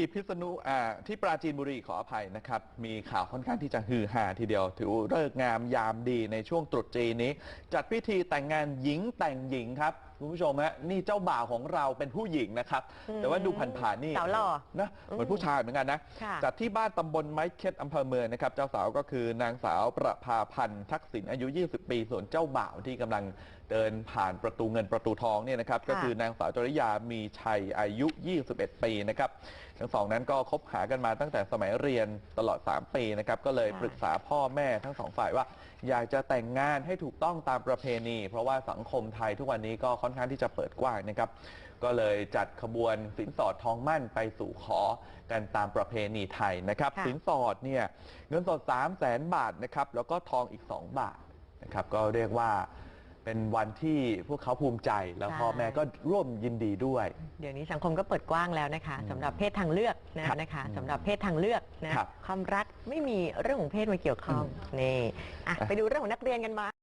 ที่พิษณุอ่าที่ปราจีนบุรีขออภัยนะครับ มีข่าวค่อนข้างที่จะฮือฮาทีเดียว ถือเลิกษ์งามยามดีในช่วงตรุษจีนนี้ จัดพิธีแต่งงานหญิงแต่งหญิงครับ คุณผู้ชมฮะนี่เจ้าบ่าวของเราเป็นผู้หญิงนะครับ อืมแต่ว่าดูผ่านๆนี่สาวหล่อนะเหมือนผู้ชายเหมือนกันนะค่ะจัดที่บ้านตำบลไม้เค็ดอำเภอเมืองนะครับเจ้าสาวก็คือนางสาวประภาพันธ์ทักษิณอายุ 20 ปี ส่วนเจ้าบ่าวที่กำลังเดินผ่านประตูเงินประตูทองเนี่ยนะครับก็คือนางสาวจริยามีชัยอายุ 21 ปีนะครับทั้งสองนั้นก็คบหากันมาตั้งแต่สมัยเรียนตลอด 3 ปีนะครับก็เลยค่ะ ปรึกษาพ่อแม่ทั้งสองฝ่ายว่า อยากจะแต่งงานให้ถูกต้องตามประเพณี เพราะว่าสังคมไทยทุกวันนี้ก็ค่อนข้างที่จะเปิดกว้างนะครับ ก็เลยจัดขบวนสินสอดทองมั่นไปสู่ขอกันตามประเพณีไทยนะครับ ค่ะ สินสอดเนี่ยเงินสด 3 0 0แสนบาทนะครับ แล้วก็ทองอีก 2 บาทนะครับ ก็เรียกว่าเป็นวันที่พวกเขาภูมิใจ แล้วพ่อแม่ก็ร่วมยินดีด้วย เดี๋ยวนี้สังคมก็เปิดกว้างแล้วนะคะอืมสำหรับเพศทางเลือกนะครับนะคะอืมสำหรับเพศทางเลือกนะครับความรักไม่มีเรื่องของเพศมาเกี่ยวข้องนี่อะอะไปดูเรื่องของนักเรียนกันมาง